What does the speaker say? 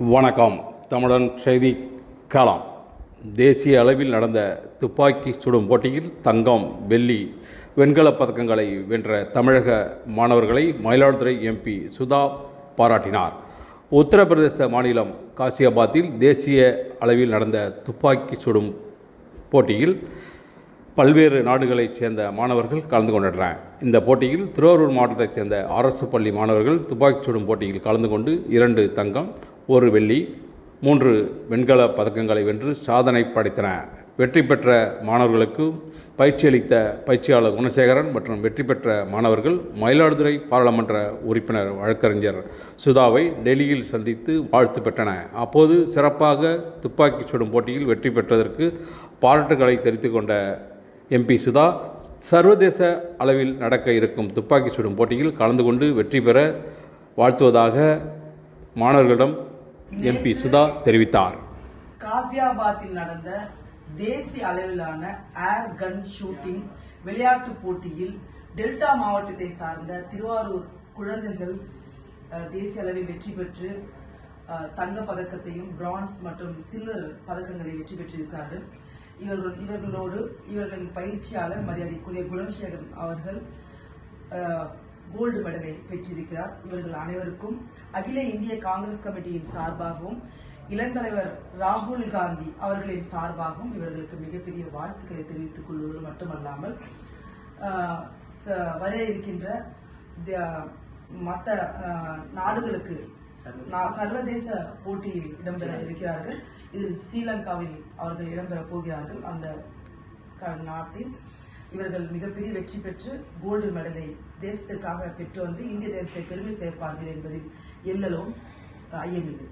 வணக்கம். தமிழன் செய்தி காலம் தேசிய அளவில் நடந்த துப்பாக்கி சுடும் போட்டியில் தங்கம் வெள்ளி வெண்கலப் பதக்கங்களை வென்ற தமிழக மாணவர்களை மயிலாடுதுறை எம்பி சுதா பாராட்டினார். உத்தரப்பிரதேச மாநிலம் காசியாபாத்தில் தேசிய அளவில் நடந்த துப்பாக்கி சுடும் போட்டியில் பல்வேறு நாடுகளைச் சேர்ந்த மாணவர்கள் கலந்து கொண்டனர். இந்த போட்டியில் திருவாரூர் மாவட்டத்தைச் சேர்ந்த அரசு பள்ளி மாணவர்கள் துப்பாக்கி சுடும் போட்டியில் கலந்து கொண்டு இரண்டு தங்கம் ஒரு வெள்ளி மூன்று வெண்கல பதக்கங்களை வென்று சாதனை படைத்தன. வெற்றி பெற்ற மாணவர்களுக்கு பயிற்சி அளித்த பயிற்சியாளர் குணசேகரன் மற்றும் வெற்றி பெற்ற மாணவர்கள் மயிலாடுதுறை பாராளுமன்ற உறுப்பினர் வழக்கறிஞர் சுதாவை டெல்லியில் சந்தித்து வாழ்த்து பெற்றன. அப்போது சிறப்பாக துப்பாக்கி சுடும் போட்டியில் வெற்றி பெற்றதற்கு பாராட்டுகளை தெரிவித்து கொண்ட எம்பி சுதா சர்வதேச அளவில் நடக்க இருக்கும் துப்பாக்கி சுடும் போட்டியில் கலந்து கொண்டு வெற்றி பெற வாழ்த்துவதாக மாணவர்களிடம் எம்பி சுதா தெரிவித்தார். காசியாபாத்தில் நடந்த தேசிய அளவிலான ஏர் கன் ஷூட்டிங் விளையாட்டுப் போட்டியில் டெல்டா மாவட்டத்தை சார்ந்த திருவாரூர் குழந்தைகள் தேசிய அளவில் வெற்றி பெற்று தங்க தங்கப் பதக்கத்தையும் பிரான்ஸ் மற்றும் சில்வர் பதக்கங்களை வெற்றி பெற்றிருக்கிறார்கள். இவர்கள் இவர்களோடு இவர்களின் பயிற்சியாளர் மரியாதைக்குரிய குணசேகரன் அவர்கள் கோல்டு மெடலை பெற்றிருக்கிறார். இவர்கள் அனைவருக்கும் அகில இந்திய காங்கிரஸ் கமிட்டியின் சார்பாகவும் இளந்தலைவர் ராகுல் காந்தி அவர்களின் சார்பாகவும் இவர்களுக்கு மிகப்பெரிய வாழ்த்துக்களை தெரிவித்துக் கொள்வது மட்டுமல்லாமல் ச- வர இருக்கின்ற மற்ற நாடுகளுக்கு நா- சர்வதேச போட்டியில் இடம்பெற இருக்கிறார்கள். இதில் ஸ்ரீலங்காவில் அவர்கள் இடம்பெற போகிறார்கள். அந்த க- நாட்டில் இவர்கள் மிகப்பெரிய வெற்றி பெற்று கோல்டு மெடலை தேசத்திற்காக பெற்று வந்து இந்திய தேசத்தை பெருமை சேர்ப்பார்கள் என்பதில் எல்லலும் ஐயமில்லை.